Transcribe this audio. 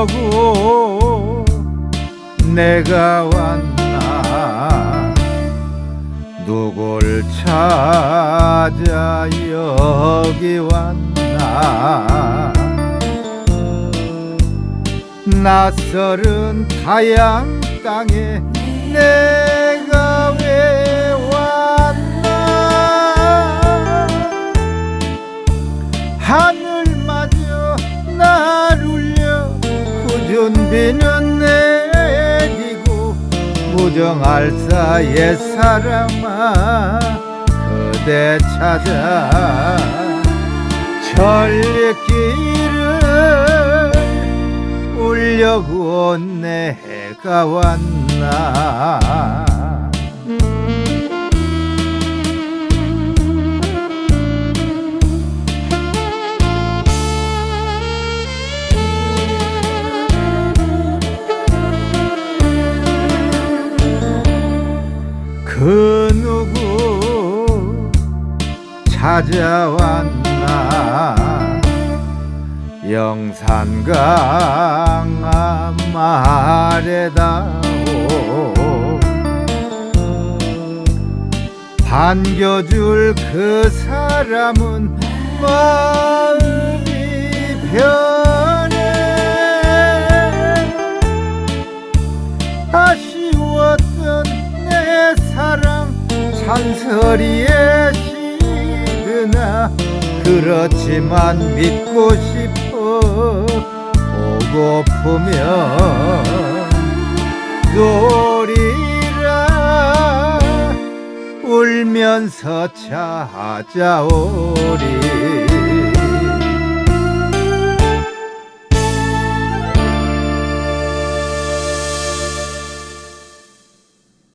울려고 내가 왔나? 누굴 찾아 여기 왔나? 낯설은 타양 땅에 내 무정할 옛 사람아 그대 찾아. 천리길을 울려고 내가 왔나 찾아왔나? 영산강 아래다오 반겨줄 그 사람은 마음이 변해. 아쉬웠던 내 사랑 시드나 그렇지만 믿고 싶어. 보고프면 노리라. 울면서 찾아오리